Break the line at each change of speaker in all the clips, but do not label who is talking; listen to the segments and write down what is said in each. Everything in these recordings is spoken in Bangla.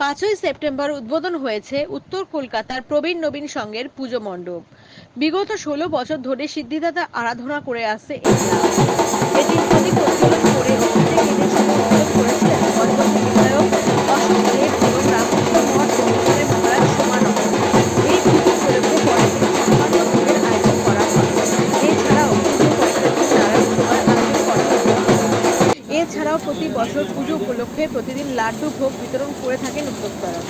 পাঁচই সেপ্টেম্বর উদ্বোধন হয়েছে উত্তর কলকাতার প্রবীণ নবীন সংঘের পুজো মণ্ডপ। বিগত ষোলো বছর ধরে সিদ্ধিদাতা আরাধনা করে আসছে এটি বছর পুজো উপলক্ষে প্রতিদিন লাড্ডু ভোগ বিতরণ করে থাকেন উদ্যোক্তারা।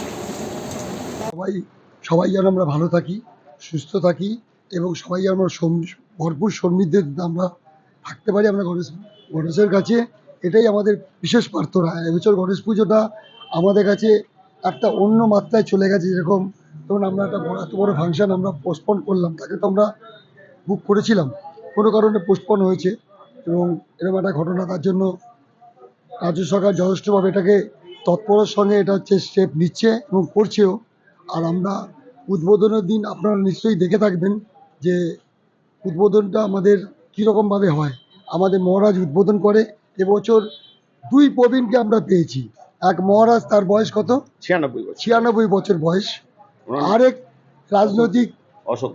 সবাই সবাই যেন আমরা ভালো থাকি, সুস্থ থাকি এবং সবাই যেন আমরা ভরপুর সমৃদ্ধে আমরা থাকতে পারি আমরা গণেশ, গণেশের কাছে। এটাই আমাদের বিশেষ প্রার্থনা। এবছর গণেশ পুজোটা আমাদের কাছে একটা অন্য মাত্রায় চলে গেছে যেরকম। ধরুন আমরা একটা বড়, এত বড় ফাংশন আমরা পোস্টপন করলাম, তাকে তো আমরা বুক করেছিলাম। কোনো কারণে পোস্টপন হয়েছে এবং এরকম একটা ঘটনা তার জন্য রাজ্য সরকার যথেষ্টভাবে এটাকে তৎপরের সঙ্গে এটা হচ্ছে স্টেপ নিচ্ছে এবং করছেও। আর আমরা উদ্বোধনের দিন আপনারা নিশ্চয়ই দেখে থাকবেন যে উদ্বোধনটা আমাদের কীরকমভাবে হয়। আমাদের মহারাজ উদ্বোধন করে এবছর দুই প্রবীণকে আমরা পেয়েছি। এক মহারাজ তার বয়স কত?
ছিয়ানব্বই বছর।
ছিয়ানব্বই বছর বয়স। আরেক রাজনৈতিক
অশোক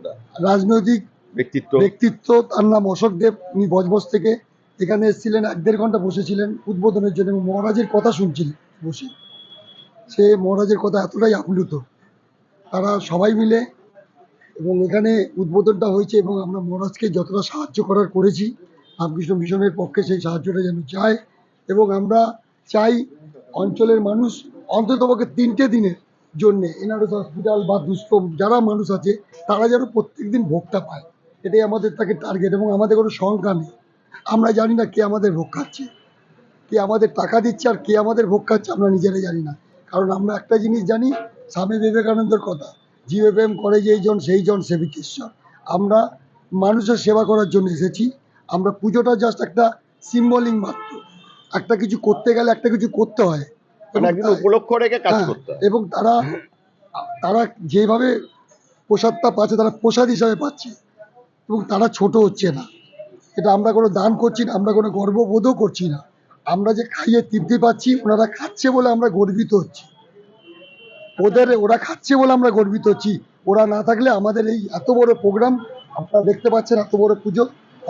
রাজনৈতিক
ব্যক্তিত্ব।
ব্যক্তিত্ব তার নাম অশোক দেব। উনি বজবজ থেকে এখানে এসেছিলেন, এক দেড় ঘণ্টা বসেছিলেন উদ্বোধনের জন্য মহারাজের কথা শুনছিলেন বসে। সে মহারাজের কথা এতটাই আপ্লুত। তারা সবাই মিলে এবং এখানে উদ্বোধনটা হয়েছে এবং আমরা মহারাজকে যতটা সাহায্য করার করেছি, রামকৃষ্ণ মিশনের পক্ষে সেই সাহায্যটা যেন যায় এবং আমরা চাই অঞ্চলের মানুষ অন্ততপক্ষে তিনটে দিনের জন্যে এনআরএস হসপিটাল বা দুস্থ যারা মানুষ আছে, তারা যেন প্রত্যেক দিন ভোগটা পায়। এটাই আমাদের তাকে টার্গেট এবং আমাদের কোনো শঙ্কা নেই। আমরা জানি না কে আমাদের ভোগ খাচ্ছে কে আমাদের টাকা দিচ্ছে আর কে আমাদের ভোগ খাচ্ছে আমরা নিজেরাই জানি না। কারণ আমরা একটা জিনিস জানি স্বামী বিবেকানন্দের কথা জীবে প্রেম করে যেই জন সেই জন সেবিকেশ্বর আমরা মানুষের সেবা করার জন্য এসেছি আমরা পুজোটা জাস্ট একটা সিম্বলিং মাত্র। একটা কিছু করতে গেলে একটা কিছু করতে হয়।
মানে উপলক্ষ রেখে কাজ
হ্যাঁ,
করতে হয়।
এবং তারা তারা যেভাবে প্রসাদটা পাচ্ছে তারা প্রসাদ হিসাবে পাচ্ছে এবং তারা ছোট হচ্ছে না। এটা আমরা কোনো দান করছি না, আমরা কোনো গর্ববোধও করছি না। আমরা যে খাইয়ে তৃপ্তি পাচ্ছি, ওনারা খাচ্ছে বলে আমরা গর্বিত হচ্ছি। ওদের, ওরা খাচ্ছে বলে আমরা গর্বিত হচ্ছি। ওরা না থাকলে আমাদের এই এত বড় প্রোগ্রাম, আপনারা দেখতে পাচ্ছেন এত বড় পুজো,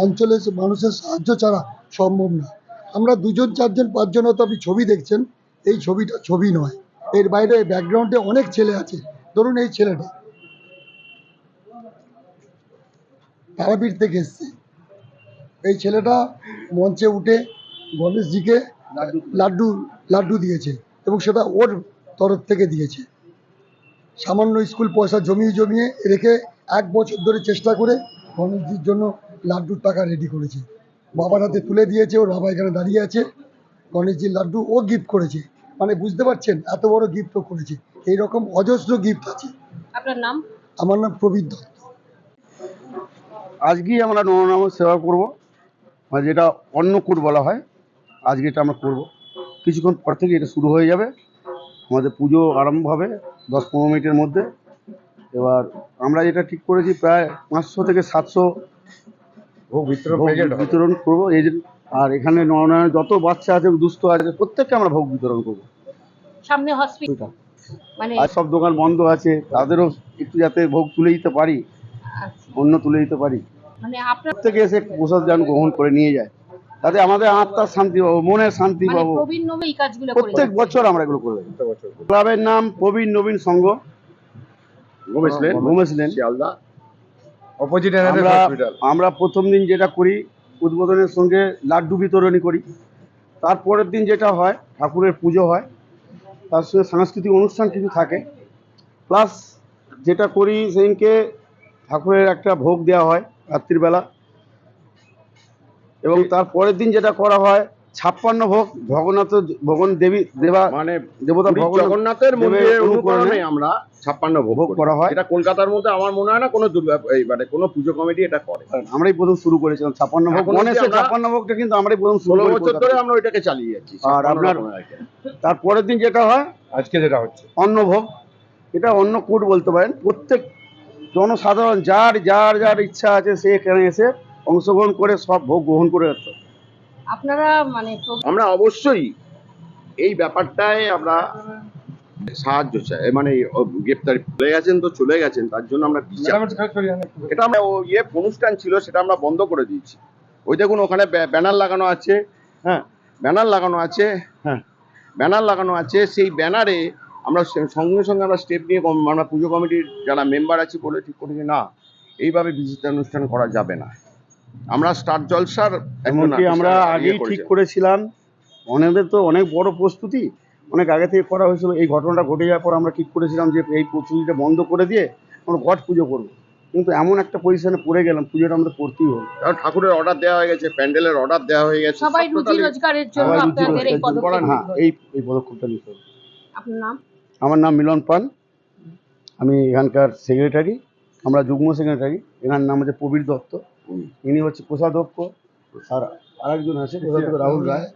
অঞ্চলের মানুষের সাহায্য ছাড়া সম্ভব না। আমরা দুজন, চারজন, পাঁচজন হয়তো আপনি ছবি দেখছেন, এই ছবিটা ছবি নয়। এর বাইরে ব্যাকগ্রাউন্ডে অনেক ছেলে আছে। ধরুন এই ছেলেটা। তারাপীঠ থেকে এসছে। এই ছেলেটা মঞ্চে উঠে গণেশজিকে লাড্ডু লাড্ডু দিয়েছে এবং সেটা ওর তরফ থেকে দিয়েছে। সামান্য স্কুল পয়সা জমিয়ে জমিয়ে রেখে এক বছর ধরে চেষ্টা করে গণেশজির জন্য লাড্ডুর টাকা রেডি করেছে। বাবার হাতে তুলে দিয়েছে ওর বাবা এখানে দাঁড়িয়ে আছে। গণেশজির লাড্ডু ও গিফট করেছে। মানে বুঝতে পারছেন এত বড় গিফটও করেছে। এইরকম অজস্র গিফট আছে।
আপনার নাম?
আমার নাম প্রবীর দত্ত।
আজকেই আমরা নরনাম সেবা করব। মানে যেটা অন্য অন্নকূট বলা হয় আজকে এটা আমরা করব। কিছুক্ষণ পর থেকে এটা শুরু হয়ে যাবে। আমাদের পুজো আরম্ভ হবে দশ পনেরো মিনিটের মধ্যে। এবার আমরা যেটা ঠিক করেছি প্রায় পাঁচশো থেকে সাতশো
ভোগ বিতরণ
বিতরণ করব। এই আর এখানে নরনারায়ণ যত বাচ্চা আছে দুস্থ আছে প্রত্যেককে আমরা ভোগ বিতরণ করব।
সামনে হসপিটাল মানে
আর সব দোকান বন্ধ আছে তাদেরও একটু যাতে ভোগ তুলে দিতে পারি
আচ্ছা,
অন্য তুলে দিতে পারি।
মানে আপনার
প্রত্যেকে এসে প্রসাদ যেন গ্রহণ করে নিয়ে যায়। তাতে আমাদের আত্মার শান্তি পাবো মনের শান্তি
মানে
পাবো।
প্রবীণ নবে এই কাজগুলো
প্রত্যেক বছর আমরা এগুলো করে থাকি।
একটা বছর
ক্লাবের নাম Prabin Nabin Sangha.
Ghumesh lane.
Ghumesh lane.
Sealdah. Opposite
আমরা আমরা প্রথম দিন যেটা করি উদ্বোধনের সঙ্গে লাড্ডু বিতরণী করি। তারপরের দিন যেটা হয় ঠাকুরের পুজো হয় তার সঙ্গে সাংস্কৃতিক অনুষ্ঠান কিছু থাকে। প্লাস যেটা করি সেদিনকে ঠাকুরের একটা ভোগ দেওয়া হয়। রাত্রিবেলা এবং তার পরের দিন যেটা করা হয় ছাপ্পান্ন ভোগ জগন্নাথ ভগবান দেবী দেবা
মানে
দেবতা
জগন্নাথের
দেবের
মন্দিরের
অনুকরণে
আমরা ছাপ্পান্ন ভোগ করা।
হয়।
এটা কলকাতার মধ্যে আমার মনে হয় না কোনো দুর্গা মানে কোনো পুজো কমিটি এটা করে।
আমরাই প্রথম শুরু করেছিলাম ছাপ্পান্ন ভোগ। গণেশের
আমরা-
ছাপ্পান্ন ভোগটা কিন্তু আমরাই প্রথম
ষোলো বছর ধরে আমরা ওইটাকে চালিয়ে যাচ্ছি
আর আপনার- তারপরের দিন যেটা হয়
আজকে যেটা হচ্ছে।
অন্নভোগ এটা অন্ন কূট বলতে পারেন। প্রত্যেক জনসাধারণ যার যার যার ইচ্ছা আছে সে এখানে এসে অংশগ্রহণ করে সব ভোগ গ্রহণ করে
আপনারা মানে
আমরা অবশ্যই এই ব্যাপারটায় আমরা সাহায্য চাই। মানে গ্রেপ্তারি চলে গেছেন তো চলে গেছেন তার জন্য আমরা এটা আমরা ইয়ে অনুষ্ঠান ছিল সেটা আমরা বন্ধ করে দিয়েছি। ওই দেখুন ওখানে ব্যানার লাগানো আছে হ্যাঁ ব্যানার লাগানো আছে হ্যাঁ। ব্যানার লাগানো আছে সেই ব্যানারে আমরা সঙ্গে সঙ্গে আমরা স্টেপ নিয়ে আমরা পুজো কমিটির যারা মেম্বার আছি বলে ঠিক করেছি না এইভাবে অনুষ্ঠান করা যাবে না। আমরা স্টার জলসার
এমনকি আমরা
ইয়ে
আগেই ঠিক করেছিলাম অনেকদের তো অনেক বড় প্রস্তুতি অনেক আগে থেকে করা হয়েছিল। এই ঘটনাটা ঘটে যাওয়ার পর আমরা ঠিক করেছিলাম যে এই প্রস্তুতিটা বন্ধ করে দিয়ে আমরা ঘট পুজো করব। কিন্তু এমন একটা পজিশনে পড়ে গেলাম পুজোটা আমাদের করতেই হলো
কারণ ঠাকুরের অর্ডার দেওয়া হয়ে গেছে প্যান্ডেলের অর্ডার দেওয়া হয়ে গেছে
সবাই রুজি রোজগারের জন্য আপনাদের এই পদক্ষেপ
হ্যাঁ এই এই পদক্ষেপটা নিতে হবে।
আপনার নাম?
আমার নাম মিলন পাল। আমি এখানকার সেক্রেটারি আমরা যুগ্ম সেক্রেটারি এনার নাম হচ্ছে প্রবীর দত্ত। ইনি হচ্ছে কোষাধ্যক্ষ। আর আরেকজন আছে কোষাধ্যক্ষ রাহুল রায়।